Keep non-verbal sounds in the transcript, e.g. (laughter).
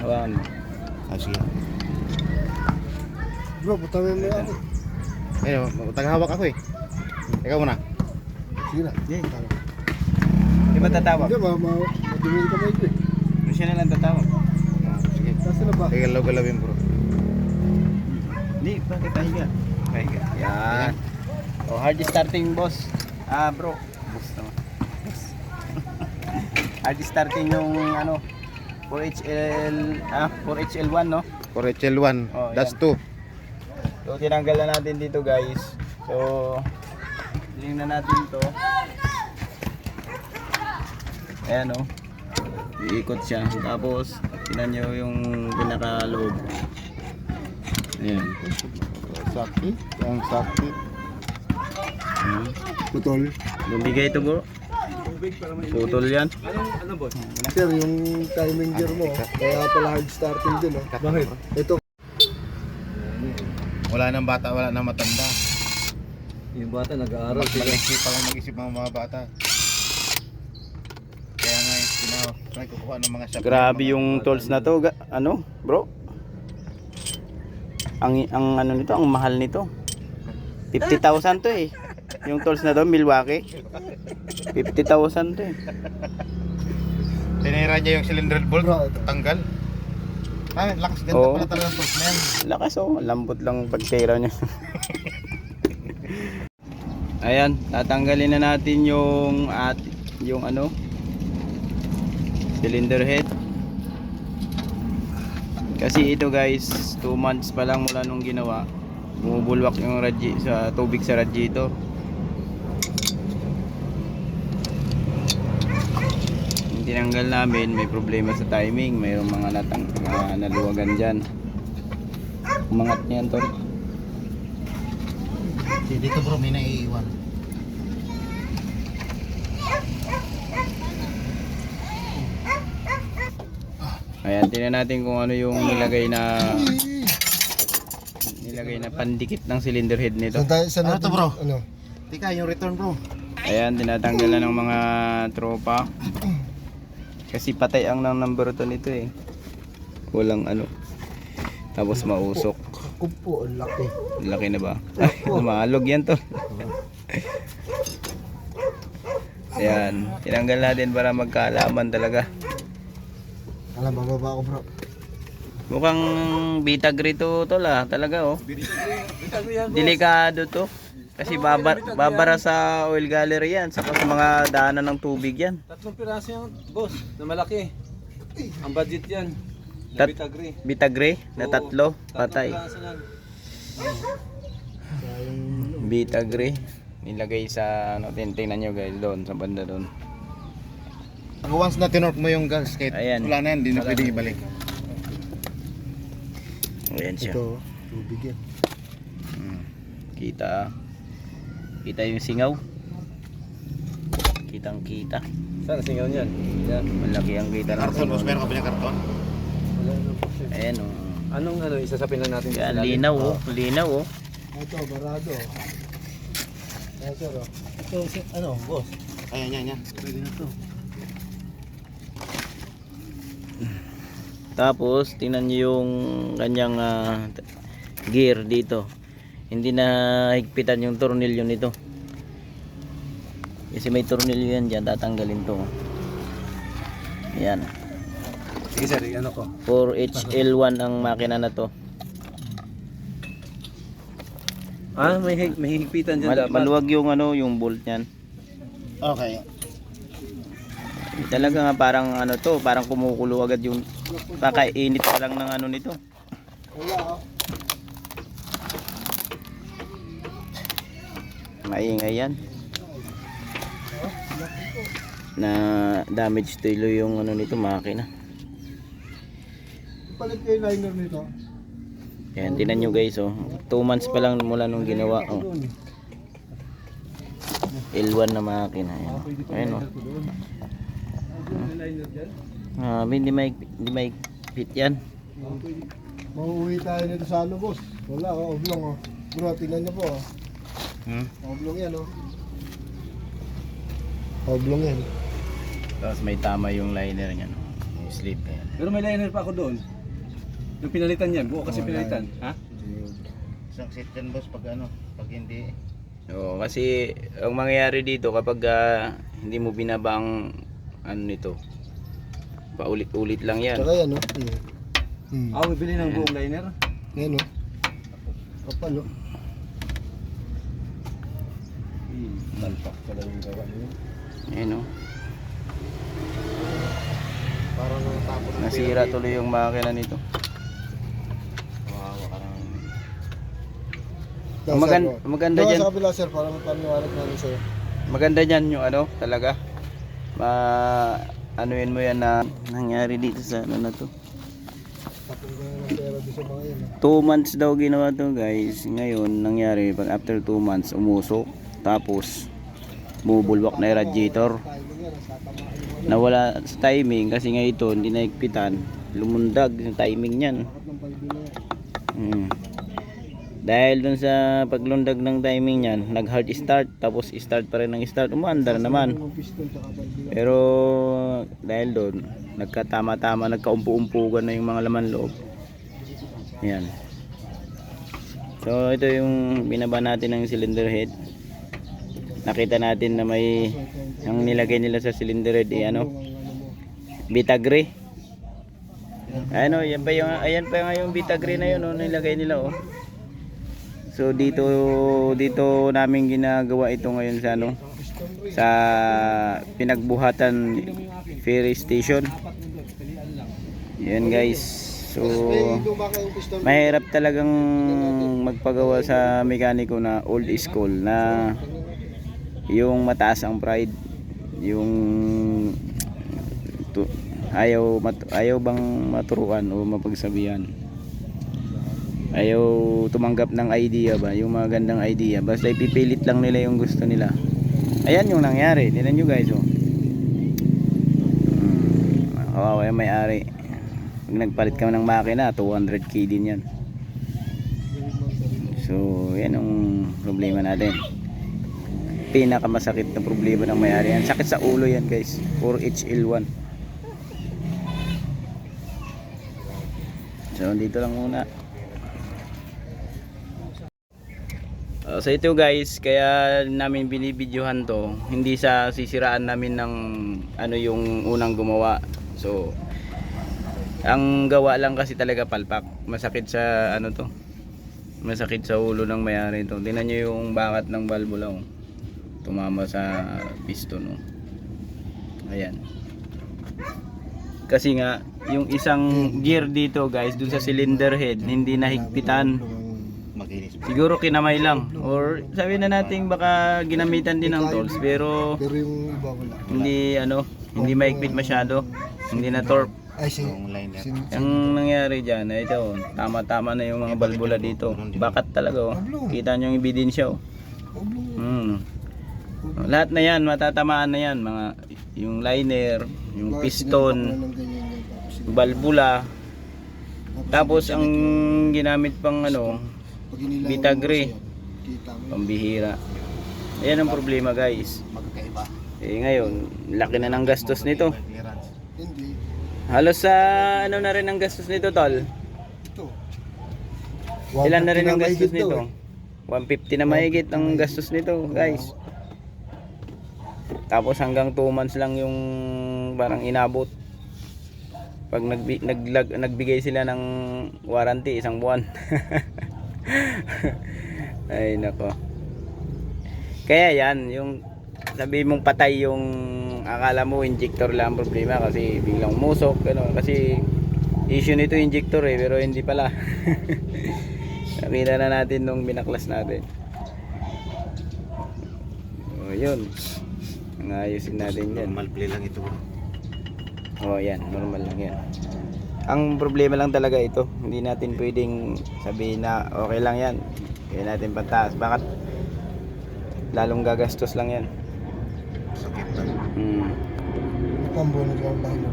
Mo. Ah, sige. Bro, putangin mo ako. Ayun, tagahawak ako eh. Ikaw muna. Sige na. Yeah. Di ba tatawag? Hindi, ma ma madumi ka may ko eh. Doon siya na lang tatawag. Sige. Kasi na ba? Sige, galaw-galawin bro. Hindi, bakit tahiga? Tahiga. Yan. Oh, hard starting boss. Ah, bro. Boss naman. Boss. hard starting yung ano 4HL ah 4HL1 no. For HL1, Oh, that's yan. 2. So tinanggal na natin dito guys. So tingnan natin to. Ayan oh. Iikot siya. Tapos tingnan nyo yung pinakaloob. Ayan. Sakit. Ang sakit. Hmm. Putol. Bumigay ito bro. Putol yan. Sir, yung timing gear mo, kaya pala hard starting din oh. Bakit? Ito. Wala nang bata, wala nang matanda. Yung bata nag-aaral Mag-isip pa lang mag-isip mga mga bata. Kaya nga, sinaw, try kukuha ng mga shop. Grabe yung tools na to, ga- ano, bro? Ang ang ano nito, ang mahal nito. 50,000 to eh. Yung tools na to, Milwaukee. 50,000 to eh. Tinira niya yung cylinder bolt, Bro, ito. tanggal. Ah, lakas ganda Oo. pala talaga ng tools na yan. Lakas oh, lambot lang pagtira niya. Ayan, tatanggalin na natin yung at yung ano cylinder head. Kasi ito guys, 2 months pa lang mula nung ginawa. Bumubulwak yung radyi sa tubig sa radiator. Yung tinanggal namin, may problema sa timing, mayroong mga natang mga naluwagan diyan. Umangat niyan to. Dito bro, may naiiwan. Ayan, tingnan natin kung ano yung nilagay na nilagay na pandikit ng cylinder head nito. Saan tayo? Saan Ano natin- to, bro? Ano? Tika, yung return bro. Ayan, tinatanggal na ng mga tropa. Kasi patay ang ng number to nito eh. Walang ano. Tapos mausok. Kupo, ang laki. Laki na ba? Ay, (laughs) lumalog yan to. (laughs) Ayan, tinanggal natin para magkaalaman talaga. Alam, bababa ako bro. Mukhang bitagri to tol ah, talaga oh. Delikado to. Kasi babar, babara sa oil gallery yan, saka sa mga daanan ng tubig yan. Tatlong piraso yan, boss, na malaki. Ang budget yan. Tat- Tat Bitagri. Bitagri na Oo, tatlo, patay. piraso yan. Bitagri nilagay sa ano, tin- tingnan nyo guys doon sa banda doon. Once na tinork mo yung gasket, Ayan. wala na yan, hindi na pwedeng ibalik. Ayan siya. Ito, tubig yan. Hmm. Kita. Kita yung singaw. Kitang kita. Saan singaw niyan? Yan. Malaki ang kita ng Karton, boss, meron ka ba ng karton? Wala na po siya. Ayan oh. Anong ano, isasapin lang natin Yan, linaw oh. Linaw oh. Ito, barado. Ayan sir oh. Ito, ano, boss? Ayan, yan, yan. Pwede na to. Tapos, tingnan nyo yung kanyang ah, gear dito. Hindi na higpitan yung tornilyo nito. Kasi may tornilyo yan dyan, tatanggalin to. Yan. Sige sir, ano ko? 4HL1 ang makina na to. Ah, may, hig may higpitan dyan. Mal- dapat. maluwag yung ano, yung bolt niyan. Okay. Talaga nga parang ano to, parang kumukulo agad yung kakainit pa lang ng ano nito. Wala oh. Maingay yan. Na damage tuloy yung ano nito makina. Palit kayo liner nito. Ayan, tinan nyo guys oh. 2 months pa lang mula nung ginawa oh. Doon. L1 na makina. Ayan, Ayan oh. Ah, hindi may hindi may fit yan. Mauuwi tayo nito sa ano boss. Wala oh, oblong oh. Bro, tingnan niyo po oh. Hmm? Oblong yan oh. Oblong yan. Tapos may tama yung liner niyan. Sleep na yan. Pero may liner pa ako doon. Yung pinalitan yan, buo kasi Oh, pinalitan. Ha? Isang seat yan boss pag ano, pag hindi Oo, kasi ang mangyayari dito kapag ah, hindi mo binaba ang ano nito, paulit-ulit lang yan. Tsaka yan, no? Hmm. Hmm. Ah, bibili ng buong liner? Yan, no? Kapal, no? Hmm. Talpak pala yung gawa niyo. Ayun oh. parang natapos ng Nasira tuloy yung makina nito. Kawawa ka ng Yan, Ang magan- sir, maganda ka dyan. sa kabila, sir, para mapaniwalag namin sa'yo. Maganda niyan yung ano, talaga. Ma anuin mo yan na nangyari dito sa ano na to. Tapos na ng pera doon sa mga yan, no? 2 months daw ginawa to guys. Ngayon nangyari pag after 2 months umusok. Tapos bubulwak na radiator. Nawala sa timing kasi nga ito hindi naigpitan. Lumundag yung timing niyan. Hmm. Dahil dun sa paglundag ng timing niyan, nag hard start tapos start pa rin ng start, umaandar naman. Pero dahil doon, nagkatama-tama, nagkaumpu-umpugan na yung mga laman loob. Yan. So ito yung binaba natin ng cylinder head. Nakita natin na may ang nilagay nila sa cylinder head eh, ano, Yung ano yan pa yung ayan pa nga yung Vitagre na yun, oh, nilagay nila oh. So dito dito namin ginagawa ito ngayon sa ano sa pinagbuhatan ferry station. Yan guys. So mahirap talagang magpagawa sa mekaniko na old school na yung mataas ang pride yung tu- ayaw mat- ayaw bang maturuan o mapagsabihan? Ayaw tumanggap ng idea ba? Yung mga gandang idea basta ipipilit lang nila yung gusto nila. Ayan yung nangyari. Tinan nyo guys oh. Hmm, kawawa may-ari. Pag nagpalit kami ng makina 200k din yan. So yan ang problema natin pinakamasakit na problema ng may-ari yan sakit sa ulo yan guys 4HL1 so dito lang muna Uh, so ito guys, kaya namin binibidyohan to, hindi sa sisiraan namin ng ano yung unang gumawa. So ang gawa lang kasi talaga palpak. Masakit sa ano to. Masakit sa ulo ng mayari to. Tingnan niyo yung bakat ng valvula oh. Tumama sa piston oh. Ayan. Kasi nga yung isang gear dito guys, dun sa cylinder head, hindi nahigpitan. Siguro kinamay lang or sabi na natin baka ginamitan din ng tools pero hindi ano, hindi maigpit masyado. Hindi na si Ang nangyari diyan ay ito, tama-tama na yung mga balbula dito. Bakat talaga oh. Kita niyo yung ebidensya oh. Hmm. Lahat na yan, matatamaan na yan. Mga yung liner, yung piston, yung balbula. Tapos ang ginamit pang ano, Vitagre. Kita mo. pambihira. Ayan ang problema guys. Magkaiba. Eh ngayon, laki na ng gastos nito. Hindi. Halos sa ano na rin ang gastos nito tol? Ito. Ilan na rin ang 150 gastos nito? 150 na mahigit ang gastos nito guys. Tapos hanggang 2 months lang yung parang inabot. Pag nagbi, naglag, nagbigay sila ng warranty isang buwan. (laughs) Ay nako. Kaya yan, yung sabi mong patay yung akala mo injector lang ang problema kasi biglang umusok ano kasi issue nito injector eh pero hindi pala (laughs) nakita na natin nung binaklas natin o yun ang ayusin natin yan Normal play lang ito. oh yan normal lang yan ang problema lang talaga ito hindi natin pwedeng sabihin na okay lang yan kaya natin pataas bakit lalong gagastos lang yan Sakit na. hmm. Pambono lang tayo.